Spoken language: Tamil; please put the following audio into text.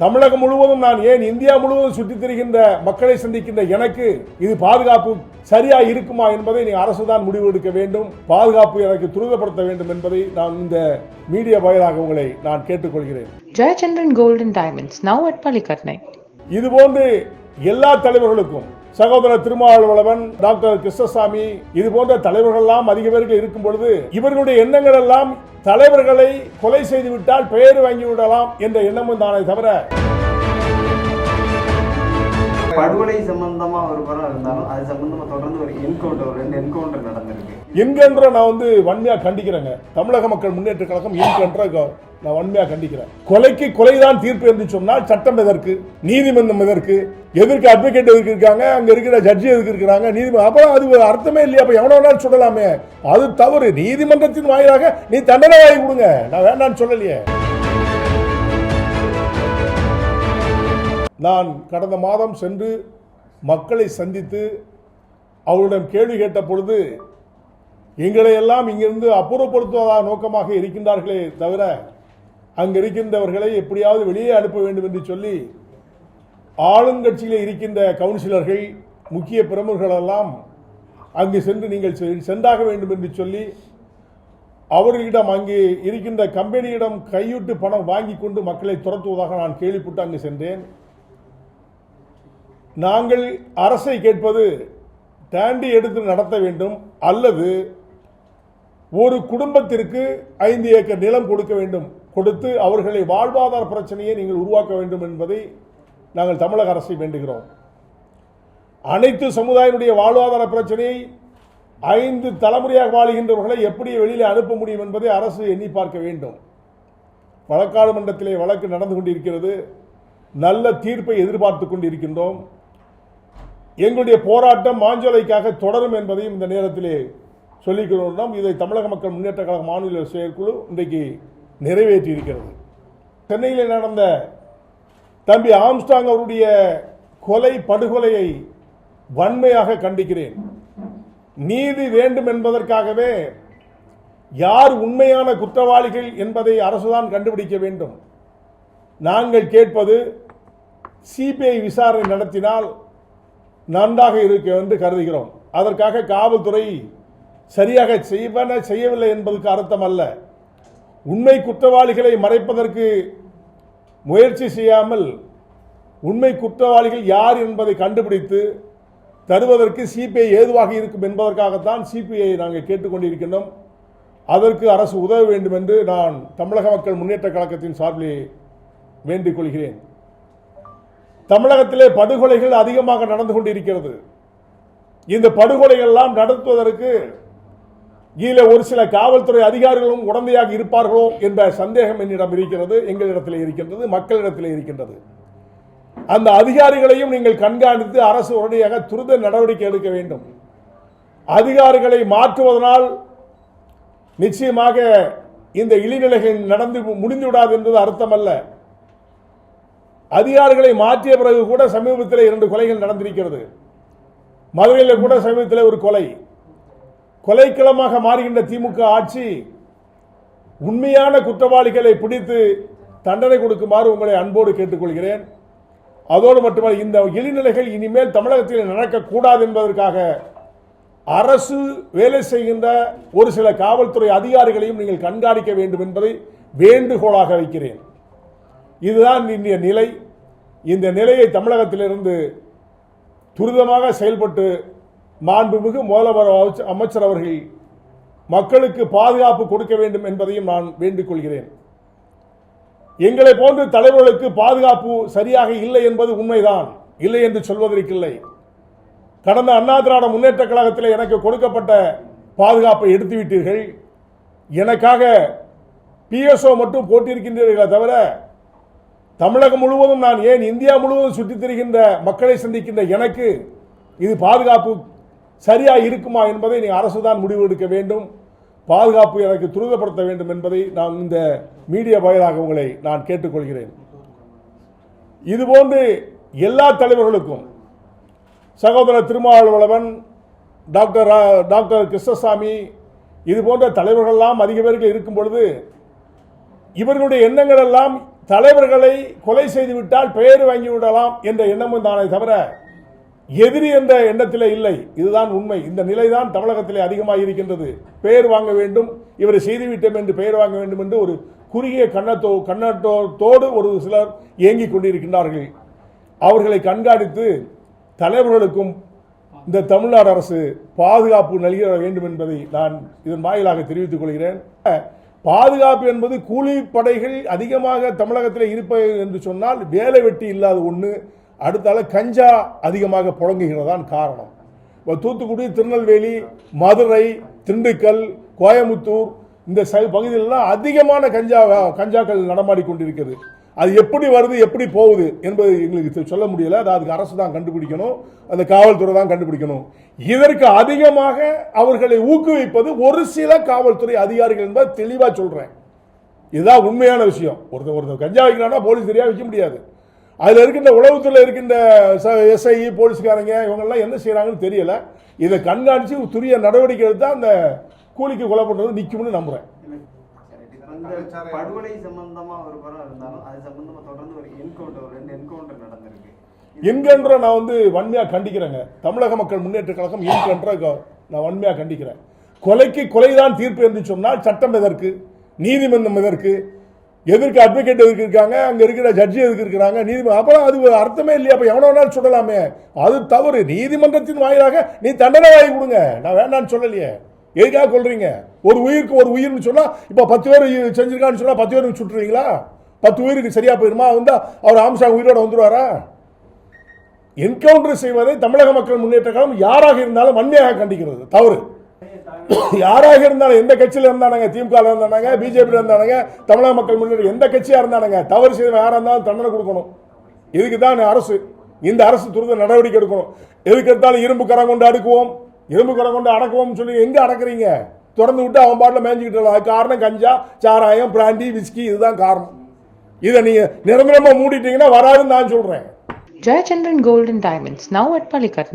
தமிழகம் முழுவதும் நான் ஏன் இந்தியா முழுவதும் சுற்றித் திரிகின்ற மக்களை சந்திக்கின்ற எனக்கு இது பாதுகாப்பு சரியா இருக்குமா என்பதை நீ அரசுதான் முடிவெடுக்க வேண்டும் பாதுகாப்பு எனக்கு துரிதப்படுத்த வேண்டும் என்பதை நான் இந்த மீடியா வாயிலாக உங்களை நான் கேட்டுக்கொள்கிறேன் Gold and Diamonds, now at Palikatnai. இதுபோன்று எல்லா தலைவர்களுக்கும் சகோதரர் திருமாவளவன் டாக்டர் கிருஷ்ணசாமி இது போன்ற தலைவர்கள் எல்லாம் அதிக பேருக்கு இருக்கும் பொழுது இவர்களுடைய எண்ணங்கள் எல்லாம் தலைவர்களை கொலை செய்து விட்டால் பெயர் வாங்கி விடலாம் என்ற எண்ணமும் தானே தவிர படுகொலை சம்பந்தமா ஒரு படம் இருந்தாலும் அது சம்பந்தமா தொடர்ந்து ஒரு என்கவுண்டர் ஒரு ரெண்டு என்கவுண்டர் நடந்திருக்கு. என்கன்ற நான் வந்து வன்மையா கண்டிக்கிறேங்க. தமிழக மக்கள் முன்னேற்ற கழகம் என்கன்ற நான் வன்மையா கண்டிக்கிறேன். கொலைக்கு கொலைதான் தீர்ப்பு என்று சொன்னால் சட்டம் எதற்கு? நீதிமன்றம் எதற்கு? எதற்கு அட்வொகேட் எதுக்கு இருக்காங்க? அங்க இருக்கிற ஜட்ஜி எதுக்கு இருக்கிறாங்க? நீதிமன்றம் அப்ப அது ஒரு அர்த்தமே இல்லையா. அப்ப எவனோ வேணாலும் சொல்லலாமே. அது தவறு. நீதிமன்றத்தின் வாயிலாக நீ தண்டனை வாங்கி கொடுங்க. நான் வேண்டாம்னு சொல்லலையே. நான் கடந்த மாதம் சென்று மக்களை சந்தித்து அவர்களிடம் கேள்வி கேட்ட பொழுது எங்களை எல்லாம் இங்கிருந்து அப்புறப்படுத்துவதாக நோக்கமாக இருக்கின்றார்களே தவிர அங்கு இருக்கின்றவர்களை எப்படியாவது வெளியே அனுப்ப வேண்டும் என்று சொல்லி ஆளுங்கட்சியில் இருக்கின்ற கவுன்சிலர்கள் முக்கிய பிரமுகர்களெல்லாம் அங்கு சென்று நீங்கள் செ- சென்றாக வேண்டும் என்று சொல்லி அவர்களிடம் அங்கே இருக்கின்ற கம்பெனியிடம் கையூட்டு பணம் வாங்கி கொண்டு மக்களை துரத்துவதாக நான் கேள்விப்பட்டு அங்கு சென்றேன். நாங்கள் அரசை கேட்பது டேண்டி எடுத்து நடத்த வேண்டும் அல்லது ஒரு குடும்பத்திற்கு ஐந்து ஏக்கர் நிலம் கொடுக்க வேண்டும். கொடுத்து அவர்களை வாழ்வாதார பிரச்சனையை நீங்கள் உருவாக்க வேண்டும் என்பதை நாங்கள் தமிழக அரசை வேண்டுகிறோம். அனைத்து சமுதாயினுடைய வாழ்வாதார பிரச்சனையை ஐந்து தலைமுறையாக வாழுகின்றவர்களை எப்படி வெளியில் அனுப்ப முடியும் என்பதை அரசு எண்ணி பார்க்க வேண்டும். வழக்காடு மன்றத்திலே வழக்கு நடந்து கொண்டிருக்கிறது. நல்ல தீர்ப்பை எதிர்பார்த்து கொண்டிருக்கின்றோம். எங்களுடைய போராட்டம் மாஞ்சோலைக்காக தொடரும் என்பதையும் இந்த நேரத்திலே சொல்லிக்கொள்கிறோம் இதை தமிழக மக்கள் முன்னேற்ற கழக மாநில செயற்குழு இன்றைக்கு நிறைவேற்றி இருக்கிறது சென்னையில் நடந்த தம்பி ஆம்ஸ்டாங் அவருடைய கொலை படுகொலையை வன்மையாக கண்டிக்கிறேன். நீதி வேண்டும் என்பதற்காகவே யார் உண்மையான குற்றவாளிகள் என்பதை அரசுதான் கண்டுபிடிக்க வேண்டும். நாங்கள் கேட்பது சிபிஐ விசாரணை நடத்தினால் நன்றாக இருக்கும் என்று கருதுகிறோம். அதற்காக காவல்துறை சரியாக செய்வன செய்யவில்லை என்பதற்கு அர்த்தம் அல்ல. உண்மை குற்றவாளிகளை மறைப்பதற்கு முயற்சி செய்யாமல் உண்மை குற்றவாளிகள் யார் என்பதை கண்டுபிடித்து தருவதற்கு சிபிஐ ஏதுவாக இருக்கும் என்பதற்காகத்தான் சிபிஐ நாங்கள் கேட்டுக்கொண்டிருக்கின்றோம். அதற்கு அரசு உதவ வேண்டும் என்று நான் தமிழக மக்கள் முன்னேற்ற கழகத்தின் சார்பிலே வேண்டிக் கொள்கிறேன். தமிழகத்திலே படுகொலைகள் அதிகமாக நடந்து கொண்டிருக்கிறது. இந்த படுகொலைகள்லாம் நடத்துவதற்கு கீழே ஒரு சில காவல்துறை அதிகாரிகளும் உடந்தையாக இருப்பார்களோ என்ற சந்தேகம் என்னிடம் இருக்கிறது எங்களிடத்தில் இருக்கின்றது மக்களிடத்தில் இருக்கின்றது. அந்த அதிகாரிகளையும் நீங்கள் கண்காணித்து அரசு உடனடியாக துரித நடவடிக்கை எடுக்க வேண்டும். அதிகாரிகளை மாற்றுவதனால் நிச்சயமாக இந்த இழிநிலைகள் நடந்து முடிந்துவிடாது என்பது அர்த்தமல்ல. அதிகாரிகளை மாற்றிய பிறகு கூட சமீபத்தில் இரண்டு கொலைகள் நடந்திருக்கிறது. மதுரையில் கூட சமீபத்தில் ஒரு கொலை. கொலைக்களமாக மாறுகின்ற திமுக ஆட்சி உண்மையான குற்றவாளிகளை பிடித்து தண்டனை கொடுக்குமாறு உங்களை அன்போடு கேட்டுக்கொள்கிறேன். அதோடு மட்டுமல்ல இந்த இழிநிலைகள் இனிமேல் தமிழகத்தில் நடக்கக்கூடாது என்பதற்காக அரசு வேலை செய்கின்ற ஒரு சில காவல்துறை அதிகாரிகளையும் நீங்கள் கண்காணிக்க வேண்டும் என்பதை வேண்டுகோளாக வைக்கிறேன். இதுதான் இந்திய நிலை. இந்த நிலையை தமிழகத்திலிருந்து துரிதமாக செயல்பட்டு மாண்புமிகு முதல்வர் அமைச்ச- அமைச்சர் அவர்கள் மக்களுக்கு பாதுகாப்பு கொடுக்க வேண்டும் என்பதையும் நான் வேண்டிக் கொள்கிறேன். எங்களை போன்ற தலைவர்களுக்கு பாதுகாப்பு சரியாக இல்லை என்பது உண்மைதான். இல்லை என்று சொல்வதற்கில்லை கடந்த அண்ணா திராவிட முன்னேற்ற கழகத்தில் எனக்கு கொடுக்கப்பட்ட பாதுகாப்பை எடுத்து விட்டீர்கள் எனக்காக பிஎஸ்ஓ மட்டும் போட்டிருக்கின்றீர்களே தவிர தமிழகம் முழுவதும் நான் ஏன் இந்தியா முழுவதும் சுற்றித் திரிகின்ற மக்களை சந்திக்கின்ற எனக்கு இது பாதுகாப்பு சரியாக இருக்குமா என்பதை நீ அரசுதான் முடிவெடுக்க வேண்டும். பாதுகாப்பு எனக்கு துரிதப்படுத்த வேண்டும் என்பதை நான் இந்த மீடியா வாயிலாக உங்களை நான் கேட்டுக்கொள்கிறேன். இதுபோன்று எல்லா தலைவர்களுக்கும் சகோதரர் திருமாவளவன் டாக்டர் ரா- டாக்டர் கிருஷ்ணசாமி இது போன்ற தலைவர்கள்லாம் அதிக பேர்கள் இருக்கும் பொழுது இவர்களுடைய எண்ணங்கள் எல்லாம் தலைவர்களை கொலை செய்துவிட்டால் பெயர் வாங்கி விடலாம் என்ற எண்ணமும் தானே தவிர எதிரி என்ற எண்ணத்திலே இல்லை. இதுதான் உண்மை. இந்த நிலைதான் தமிழகத்திலே அதிகமாக இருக்கின்றது பெயர் வாங்க வேண்டும் இவரை செய்துவிட்டோம் என்று பெயர் வாங்க வேண்டும் என்று ஒரு குறுகிய கண்ணத்தோ கண்ணத்தோடு ஒரு சிலர் இயங்கிக் கொண்டிருக்கின்றார்கள். அவர்களை கண்காணித்து தலைவர்களுக்கும் இந்த தமிழ்நாடு அரசு பாதுகாப்பு நல்கிட வேண்டும் என்பதை நான் இதன் வாயிலாக தெரிவித்துக் கொள்கிறேன். பாதுகாப்பு என்பது கூலிப்படைகள் அதிகமாக தமிழகத்தில் இருப்பது என்று சொன்னால் வேலை வெட்டி இல்லாத ஒன்று அடுத்தால கஞ்சா அதிகமாக புழங்குகிறதான் காரணம். இப்போ தூத்துக்குடி திருநெல்வேலி மதுரை திண்டுக்கல் கோயமுத்தூர் இந்த சை அதிகமான கஞ்சா கஞ்சாக்கள் நடமாடி கொண்டிருக்கிறது. அது எப்படி வருது எப்படி போகுது என்பது எங்களுக்கு சொல்ல முடியல. அது அதுக்கு அரசு தான் கண்டுபிடிக்கணும் அந்த காவல்துறை தான் கண்டுபிடிக்கணும். இதற்கு அதிகமாக அவர்களை ஊக்குவிப்பது ஒரு சில காவல்துறை அதிகாரிகள் என்பதை தெளிவாக சொல்றேன். இதுதான் உண்மையான விஷயம். ஒருத்தர் ஒருத்தர் கஞ்சா வைக்கிறான்னா போலீஸ் சரியாக வைக்க முடியாது. அதில் இருக்கின்ற உளவுத்துறையில் இருக்கின்ற எஸ்ஐ போலீஸ்காரங்க இவங்கெல்லாம் என்ன செய்கிறாங்கன்னு தெரியல. இதை கண்காணித்து துரிய நடவடிக்கை எடுத்தால் அந்த கூலிக்கு கொலை பண்ணுறது நிற்கும்னு நம்புகிறேன் இந்த படுகொலை சம்பந்தமா ஒரு புறம் இருந்தாலும் அது சம்பந்தமா தொடர்ந்து ஒரு என்கவுண்டர் ரெண்டு என்கவுண்டர் நடந்திருக்கு. என்கன்ற நான் வந்து வன்மையாக கண்டிக்கிறேங்க. தமிழக மக்கள் முன்னேற்ற கழகம் என்கன்ற நான் வன்மையாக கண்டிக்கிறேன். கொலைக்கு கொலைதான் தீர்ப்பு என்று சொன்னால் சட்டம் எதற்கு? நீதிமன்றம் எதற்கு? எதற்கு அட்வொகேட் எதுக்கு இருக்காங்க? அங்க இருக்கிற ஜட்ஜி எதுக்கு இருக்கிறாங்க? நீதிமன்றம் அப்புறம் அது அர்த்தமே இல்லையா? அப்ப எவனோ வேணாலும் சொல்லலாமே. அது தவறு. நீதிமன்றத்தின் வாயிலாக நீ தண்டனை வாங்கி கொடுங்க. நான் வேண்டாம்னு சொல்லலையே. எதுக்காக கொள்றீங்க ஒரு உயிருக்கு ஒரு உயிர்னு சொன்னால் இப்போ பத்து பேர் செஞ்சிருக்கான்னு சொன்னால் பத்து பேருக்கு சுட்டுறீங்களா? பத்து உயிருக்கு சரியாக போயிருமா? வந்தால் அவர் ஆம்சாங் உயிரோட வந்துடுவாரா என்கவுண்டர் செய்வதை தமிழக மக்கள் முன்னேற்ற காலம் யாராக இருந்தாலும் வன்மையாக கண்டிக்கிறது. தவறு. யாராக இருந்தாலும் எந்த கட்சியில் இருந்தானுங்க? திமுக இருந்தானுங்க பிஜேபி இருந்தானுங்க தமிழக மக்கள் முன்னேற்ற எந்த கட்சியாக இருந்தானுங்க? தவறு செய்தவன் யாராக இருந்தாலும் தண்டனை கொடுக்கணும். இதுக்கு தான் அரசு. இந்த அரசு துரித நடவடிக்கை எடுக்கணும். எதுக்கு எடுத்தாலும் இரும்பு கரம் கொண்டு அடுக்குவோம். இரும்பு கரம் கொண்டு அடக்குவோம் சொல்லி எங்க அடக்குறீங்க? திறந்து விட்டு அவன் பாட்டில் மேய்ஞ்சிக்கிட்டு அது காரணம் கஞ்சா சாராயம் பிராண்டி விஸ்கி இதுதான் காரணம். இதை நீங்க நிரந்தரமா மூடிட்டீங்கன்னா வராதுன்னு நான் சொல்றேன். Jayachandran golden diamonds now at at